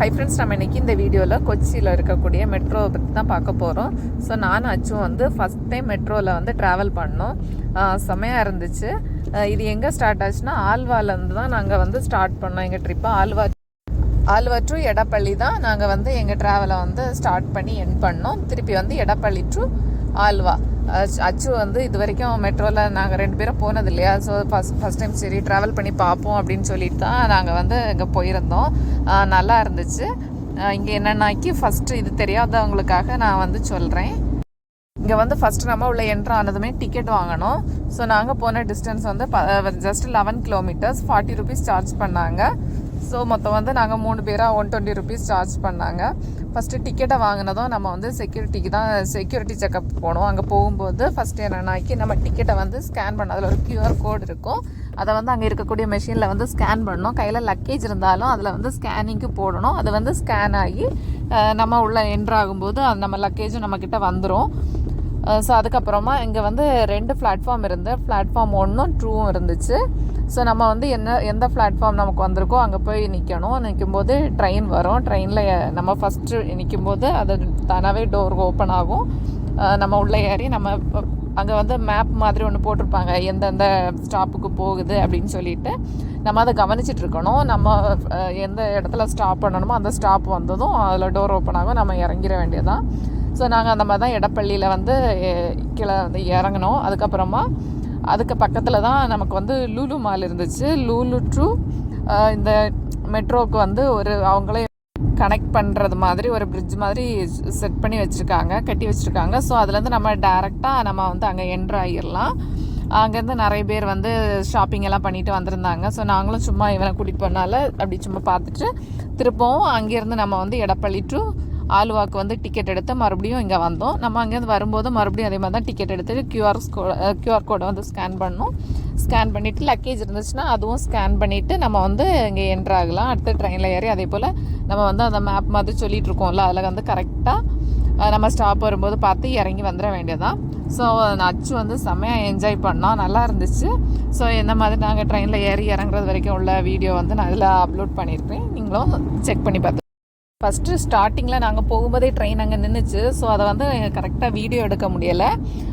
Hi friends நம்ம இன்றைக்கி இந்த வீடியோவில் கொச்சியில் இருக்கக்கூடிய மெட்ரோவை பற்றி தான் பார்க்க போகிறோம் ஸோ நானும் அச்சும் வந்து ஃபஸ்ட் டைம் மெட்ரோவில் வந்து ட்ராவல் பண்ணோம். செமையாக இருந்துச்சு. இது எங்கே ஸ்டார்ட் ஆச்சுன்னா ஆழ்வாலேருந்து தான் நாங்கள் வந்து ஸ்டார்ட் பண்ணோம் எங்கள் ட்ரிப்பை ஆழ்வா ஆழ்வா டு எடப்பள்ளி தான் நாங்கள் வந்து எங்கள் ட்ராவலை வந்து ஸ்டார்ட் பண்ணி என் பண்ணோம். திருப்பி வந்து எடப்பள்ளி டு ஆல்வா. அச்- அச்சு வந்து இது வரைக்கும் மெட்ரோவில் நாங்கள் ரெண்டு பேரும் போனது இல்லையா ஸோ ஃபஸ்ட் ஃபஸ்ட் டைம் சரி ட்ராவல் பண்ணி பார்ப்போம் அப்படின்னு சொல்லிட்டு தான் நாங்கள் வந்து இங்கே போயிருந்தோம். நல்லா இருந்துச்சு. இங்கே என்னென்னாக்கி ஃபஸ்ட்டு இது தெரியாதவங்களுக்காக நான் வந்து சொல்கிறேன் இங்கே வந்து ஃபஸ்ட்டு நம்ம உள்ள என்ட்ரு ஆனதுமே டிக்கெட் வாங்கணும். ஸோ நாங்கள் போன டிஸ்டன்ஸ் வந்து ப just eleven kilometers forty rupees charge பண்ணாங்க. ஸோ மொத்தம் வந்து நாங்கள் மூணு பேராக ஒன் டுவெண்ட்டி ருபீஸ் சார்ஜ் பண்ணாங்க. ஃபஸ்ட்டு டிக்கெட்டை வாங்கினதும் நம்ம வந்து செக்யூரிட்டிக்கு தான் செக்யூரிட்டி செக்அப் போனோம். அங்கே போகும்போது ஃபஸ்ட்டு என்னன்னாக்கி நம்ம டிக்கெட்டை வந்து ஸ்கேன் பண்ண அதில் ஒரு க்யூஆர் கோடு இருக்கும். அதை வந்து அங்கே இருக்கக்கூடிய மெஷினில் வந்து ஸ்கேன் பண்ணணும். கையில் லக்கேஜ் இருந்தாலும் அதில் வந்து ஸ்கேனிங்க்கு போடணும். அது வந்து ஸ்கேன் ஆகி நம்ம உள்ளே என்ட்ராகும்போது அது நம்ம லக்கேஜும் நம்மக்கிட்ட வந்துடும் ஸோ அதுக்கப்புறமா இங்கே வந்து ரெண்டு பிளாட்ஃபார்ம் இருந்து பிளாட்ஃபார்ம் ஒன்றும் டூவும் இருந்துச்சு. ஸோ நம்ம வந்து என்ன எந்த பிளாட்ஃபார்ம் நமக்கு வந்திருக்கோ அங்கே போய் நிற்கணும் நிற்கும்போது ட்ரெயின் வரும். ட்ரெயினில் நம்ம ஃபஸ்ட்டு நிற்கும்போது அது தானாகவே டோர் ஓப்பன் ஆகும். நம்ம உள்ளே ஏறி நம்ம அங்கே வந்து மேப் மாதிரி ஒன்று போட்டிருப்பாங்க. எந்தெந்த ஸ்டாப்புக்கு போகுது அப்படின்னு சொல்லிட்டு நம்ம அதை கவனிச்சிட்டு இருக்கணும். நம்ம எந்த இடத்துல ஸ்டாப் பண்ணணுமோ அந்த ஸ்டாப் வந்ததும் அதில் டோர் ஓப்பன் ஆகும். நம்ம இறங்கிட வேண்டியதான் ஸோ நாங்கள் அந்த மாதிரி தான் எடப்பள்ளியில் வந்து கீழே வந்து இறங்கினோம். அதுக்கப்புறமா அதுக்கு பக்கத்தில் தான் நமக்கு வந்து லூலு மால் இருந்துச்சு. லூலு டு இந்த மெட்ரோவுக்கு வந்து ஒரு அவங்களே கனெக்ட் பண்ணுறது மாதிரி ஒரு பிரிட்ஜ் மாதிரி செட் பண்ணி வச்சுருக்காங்க கட்டி வச்சுருக்காங்க. ஸோ அதுலேருந்து நம்ம டேரெக்டாக நம்ம வந்து அங்கே என்ட்ரு ஆகிடலாம் அங்கேருந்து நிறைய பேர் வந்து ஷாப்பிங் எல்லாம் பண்ணிட்டு வந்திருந்தாங்க. ஸோ நாங்களும் சும்மா இவனை கூட்டிகிட்டு போனால அப்படி சும்மா பார்த்துட்டு திருப்பவும் அங்கேருந்து நம்ம வந்து எடப்பள்ளி டு ஆலுவாக்கு வந்து டிக்கெட் எடுத்து மறுபடியும் இங்கே வந்தோம். நம்ம அங்கேருந்து வரும்போது மறுபடியும் அதே மாதிரி தான் டிக்கெட் எடுத்து கியூஆர் கோ கியூஆர் கோடை வந்து ஸ்கேன் பண்ணோம். ஸ்கேன் பண்ணிவிட்டு லக்கேஜ் இருந்துச்சுன்னா அதுவும் ஸ்கேன் பண்ணிவிட்டு நம்ம வந்து இங்கே என்ட்ரு ஆகலாம். அடுத்து ட்ரெயினில் ஏறி அதே போல் நம்ம வந்து அந்த மேப் மாதிரி சொல்லிகிட்டு இருக்கோம்ல அதில் வந்து கரெக்டாக நம்ம ஸ்டாப் வரும்போது பார்த்து இறங்கி வந்துட வேண்டியதான் ஸோ அச்சு வந்து செம்மையாக என்ஜாய் பண்ணோம். நல்லா இருந்துச்சு. ஸோ இந்த மாதிரி நாங்கள் ட்ரெயினில் ஏறி இறங்குறது வரைக்கும் உள்ள வீடியோ வந்து நான் இதில் அப்லோட் பண்ணியிருக்கேன். நீங்களும் செக் பண்ணி பார்த்து ஃபஸ்ட்டு ஸ்டார்டிங்கில் நாங்கள் போகும்போதே ட்ரெயின் அங்கே நின்றுச்சு ஸோ அதை வந்து கரெக்டாக வீடியோ எடுக்க முடியலை.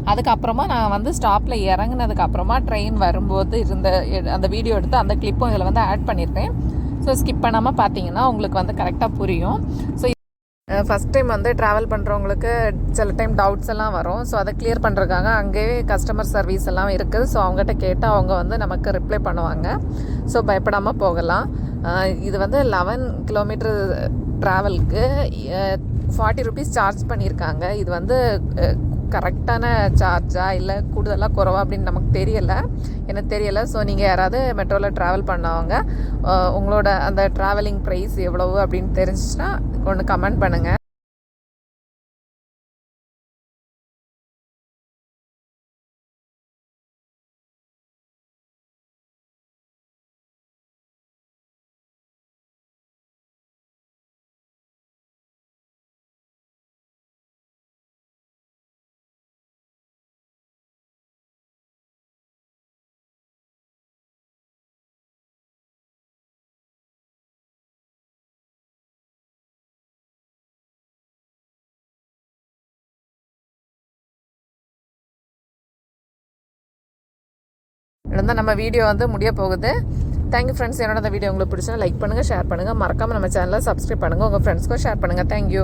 அதுக்கப்புறமா நான் வந்து ஸ்டாப்பில் இறங்கினதுக்கப்புறமா ட்ரெயின் வரும்போது இருந்த எ- அந்த வீடியோ எடுத்து அந்த கிளிப்பும் இதில் வந்து ஆட் பண்ணியிருக்கேன் ஸோ ஸ்கிப் பண்ணாமல் பார்த்தீங்கன்னா உங்களுக்கு வந்து கரெக்டாக புரியும். ஸோ ஃபஸ்ட் டைம் வந்து ட்ராவல் பண்ணுறவங்களுக்கு சில டைம் டவுட்ஸ் எல்லாம் வரும். ஸோ அதை கிளியர் பண்ணுறதுக்காக அங்கேயே கஸ்டமர் சர்வீஸ் எல்லாம் இருக்குது. ஸோ அவங்ககிட்ட கேட்டால் அவங்க வந்து நமக்கு ரிப்ளை பண்ணுவாங்க. ஸோ பயப்படாமல் போகலாம். இது வந்து லெவன் கிலோமீட்டர் ட்ராவலுக்கு ஃபார்ட்டி ருபீஸ் சார்ஜ் பண்ணியிருக்காங்க. இது வந்து கரெக்டான சார்ஜா இல்லை கூடுதலாக குறவா அப்படின்னு நமக்கு தெரியலை. எனக்கு தெரியலை. ஸோ நீங்கள் யாராவது மெட்ரோவில் ட்ராவல் பண்ணவங்க உங்களோட அந்த ட்ராவலிங் ப்ரைஸ் எவ்வளவு அப்படின்னு தெரிஞ்சிச்சுன்னா ஒன்று கமெண்ட் பண்ணுங்கள் இருந்தால் நம்ம வீடியோ வந்து முடிய போகுது. தேங்க்யூ ஃப்ரெண்ட்ஸ் என்னோட அந்த வீடியோ உங்களுக்கு பிடிச்சா லைக் பண்ணுங்கள் ஷேர் பண்ணுங்கள் மறக்காமல் நம்ம சேனலை சப்ஸ்கிரைப் பண்ணுங்கள் உங்கள் ஃப்ரெண்ட்ஸ்க்கும் ஷேர் பண்ணுங்கள் தேங்க்யூ